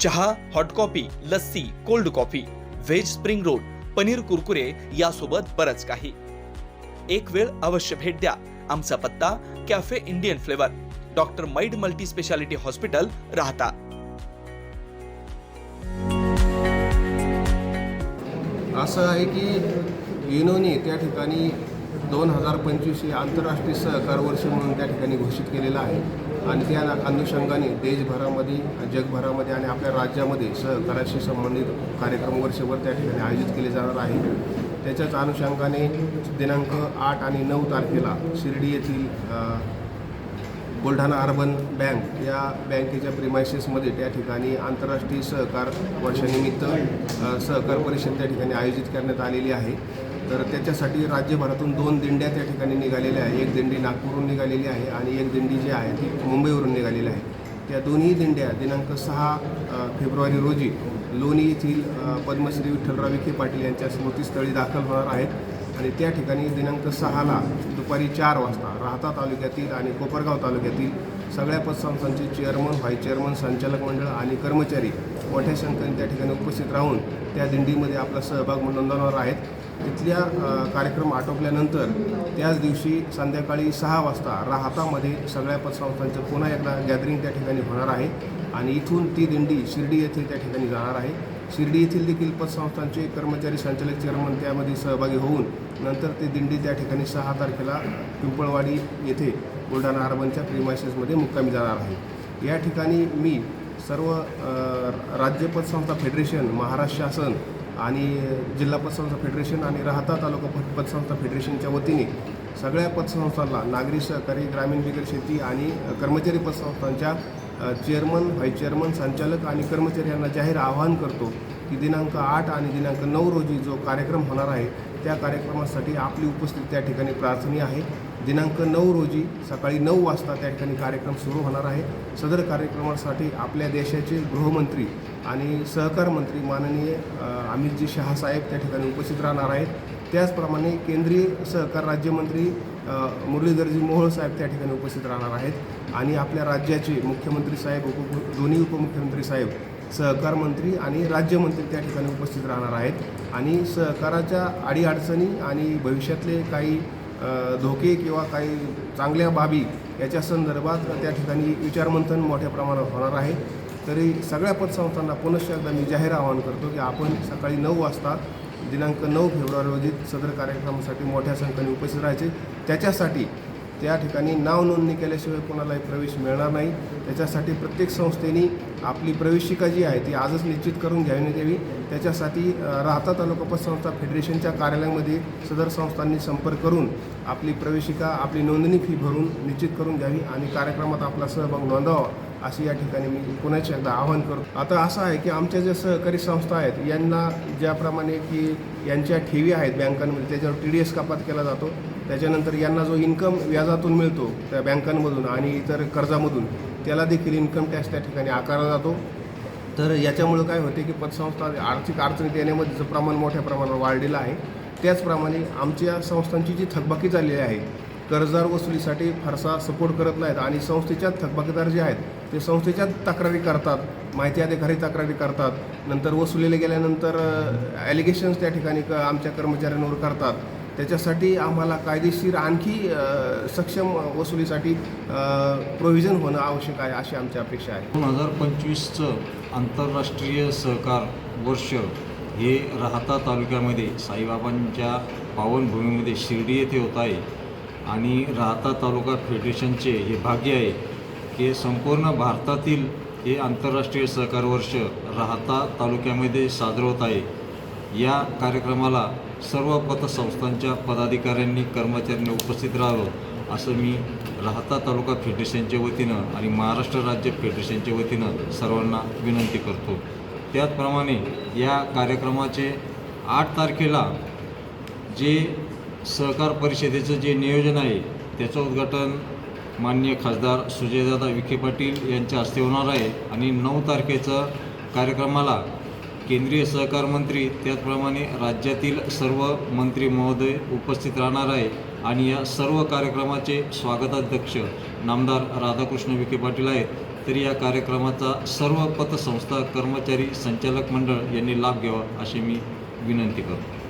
चहा hot coffee lassi cold coffee veg spring roll paneer Kurkure यासोबत बरंच काही. एक वेळ अवश्य भेट द्या. आमचा पत्ता कॅफे इंडियन फ्लेवर डॉक्टर मैड मल्टी स्पेशालिटी हॉस्पिटल राहता. असं आहे की युनोनी त्या ठिकाणी दोन हजार पंचवीस हे आंतरराष्ट्रीय सहकार वर्ष म्हणून त्या ठिकाणी घोषित केलेलं आहे. आणि त्या अनुषंगाने देशभरामध्ये जगभरामध्ये आणि आपल्या राज्यामध्ये सहकाराशी संबंधित कार्यक्रम वर्षभर त्या ठिकाणी आयोजित केले जाणार आहे. त्याच्याच अनुषंगाने दिनांक आठ आणि नऊ तारखेला शिर्डी येथील बुलढाणा अर्बन बँक या बँकेच्या प्रिमायसेसमध्ये त्या ठिकाणी आंतरराष्ट्रीय सहकार वर्षानिमित्त सहकार परिषद त्या ठिकाणी आयोजित करण्यात आलेली आहे. तर त्याच्यासाठी राज्यभरातून दोन दिंड्या त्या ठिकाणी निघालेल्या आहे एक दिंडी नागपूरहून निघालेली आहे आणि एक दिंडी जी आहे ती मुंबईवरून निघालेली आहे. त्या दोन्ही दिंड्या दिनांक सहा फेब्रुवारी रोजी लोणी येथील पद्मश्री विठ्ठलराव विखे पाटील यांच्या स्मृतीस्थळी दाखल होणार आहेत आणि त्या ठिकाणी दिनांक सहाला दुपारी चार वाजता राहता तालुक्यातील आणि कोपरगाव तालुक्यातील सगळ्या पतसंस्थांचे चेअरमन व्हाईस चेअरमन संचालक मंडळ आणि कर्मचारी मोठ्या संख्येने त्या ठिकाणी उपस्थित राहून त्या दिंडीमध्ये आपला सहभाग नोंदवणार आहेत. तिथल्या कार्यक्रम आटोपल्यानंतर त्याच दिवशी संध्याकाळी सहा वाजता राहतामध्ये सगळ्या पतसंस्थांचं पुन्हा एकदा गॅदरिंग त्या ठिकाणी होणार आहे आणि इथून ती दिंडी शिर्डी येथील त्या ठिकाणी जाणार आहे. शिर्डी येथील देखील पतसंस्थांचे कर्मचारी संचालक चेअरमन त्यामध्ये सहभागी होऊन नंतर ती दिंडी त्या ठिकाणी सहा तारखेला पिंपळवाडी येथे बुलढाणा अर्बनच्या प्रिमायसेसमध्ये मुक्कामी जाणार आहे. या ठिकाणी मी सर्व राज्य पतसंस्था फेडरेशन महाराष्ट्र शासन आणि जिल्हा पतसंस्था फेडरेशन आणि राहता तालुका पतसंस्था फेडरेशनच्या वतीने सगळ्या पतसंस्थांना नागरी सहकारी ग्रामीण बिगर शेती आणि कर्मचारी पतसंस्थांच्या चेअरमन व्हाईस चेअरमन संचालक आणि कर्मचारी यांना जाहीर आवाहन करतो की दिनांक आठ आणि दिनांक नऊ रोजी जो कार्यक्रम होणार आहे त्या कार्यक्रमासाठी आपली उपस्थिती त्या ठिकाणी प्रार्थनीय आहे. दिनांक नऊ रोजी सकाळी नऊ वाजता त्या ठिकाणी कार्यक्रम सुरू होणार आहे. सदर कार्यक्रमासाठी आपल्या देशाचे गृहमंत्री आणि सहकार मंत्री माननीय अमितजी शहासाहेब त्या ठिकाणी उपस्थित राहणार आहेत. त्याचप्रमाणे केंद्रीय सहकार राज्यमंत्री मुरलीधरजी मोहोळ साहेब त्या ठिकाणी उपस्थित राहणार आहेत. आणि आपल्या राज्याचे मुख्यमंत्री साहेब उप दोन्ही उपमुख्यमंत्री साहेब सहकार मंत्री आणि राज्यमंत्री त्या ठिकाणी उपस्थित राहणार आहेत. आणि सहकाराच्या अडीअडचणी आणि भविष्यातले काही धोके किंवा काही चांगल्या बाबी याच्या संदर्भात त्या ठिकाणी विचारमंथन मोठ्या प्रमाणात होणार आहे. तरी सगळ्या पतसंस्थांना पुनश्च एकदा मी जाहीर आवाहन करतो की आपण सकाळी नऊ वाजता दिनांक नऊ फेब्रुवारी रोजी सदर कार्यक्रमासाठी मोठ्या संख्येने उपस्थित राहायचे. त्याच्यासाठी त्या ठिकाणी नाव नोंदणी केल्याशिवाय कोणालाही प्रवेश मिळणार नाही. त्याच्यासाठी प्रत्येक संस्थेने आपली प्रवेशिका जी आहे ती आजच निश्चित करून घ्यावी द्यावी त्याच्यासाठी राहता तालुका पतसंस्था फेडरेशनच्या कार्यालयामध्ये सदर संस्थांनी संपर्क करून आपली प्रवेशिका आपली नोंदणी फी भरून निश्चित करून घ्यावी आणि कार्यक्रमात आपला सहभाग नोंदवावा अशी या ठिकाणी मी पुन्हा एकदा आवाहन करतो. आता असं आहे की आमच्या ज्या सहकारी संस्था आहेत यांना ज्याप्रमाणे की यांच्या ठेवी आहेत बँकांमध्ये त्याच्यावर टी डी एस कपात केला जातो. त्याच्यानंतर यांना जो इन्कम व्याजातून मिळतो त्या बँकांमधून आणि इतर कर्जामधून त्याला देखील इन्कम टॅक्स त्या ठिकाणी आकारला जातो. तर याच्यामुळं काय होते की पतसंस्था आर्थिक अडचणीत येण्यामध्येचं प्रमाण मोठ्या प्रमाणावर वाढलेलं आहे त्याचप्रमाणे आमच्या संस्थांची जी थकबाकी झालेली आहे कर्जदार वसुलीसाठी फारसा सपोर्ट करत नाहीत आणि संस्थेच्या थकबाकीदार जे आहेत ते संस्थेच्या तक्रारी करतात माहिती अधिकारी तक्रारी करतात नंतर वसुलीला गेल्यानंतर ॲलिगेशन्स त्या ठिकाणी क आमच्या कर्मचाऱ्यांवर करतात. त्याच्यासाठी आम्हाला कायदेशीर आणखी सक्षम वसुलीसाठी प्रोव्हिजन होणं आवश्यक आहे अशी आमची अपेक्षा आहे. दोन हजार पंचवीसचं आंतरराष्ट्रीय सहकार वर्ष हे राहता तालुक्यामध्ये साईबाबांच्या पावनभूमीमध्ये शिर्डी येथे होत आहे. आणि राहता तालुका फेडरेशनचे हे भाग्य आहे की संपूर्ण भारतातील हे आंतरराष्ट्रीय सहकार वर्ष राहता तालुक्यामध्ये साजरं होत आहे. या कार्यक्रमाला सर्व पतसंस्थांच्या पदाधिकाऱ्यांनी कर्मचाऱ्यांनी उपस्थित राहावं असं मी राहता तालुका फेडरेशनच्या वतीनं आणि महाराष्ट्र राज्य फेडरेशनच्या वतीनं सर्वांना विनंती करतो. त्याचप्रमाणे या कार्यक्रमाचे आठ तारखेला जे सहकार परिषदेचं जे नियोजन आहे त्याचं उद्घाटन माननीय खासदार सुजयदादा विखे पाटील यांच्या हस्ते होणार आहे. आणि नऊ तारखेचं कार्यक्रमाला केंद्रीय सहकार मंत्री त्याचप्रमाणे राज्यातील सर्व मंत्री महोदय उपस्थित राहणार आहे. आणि या सर्व कार्यक्रमाचे स्वागताध्यक्ष नामदार राधाकृष्ण विखे पाटील आहेत. तरी या कार्यक्रमाचा सर्व पतसंस्था कर्मचारी संचालक मंडळ यांनी लाभ घ्यावा अशी मी विनंती करतो.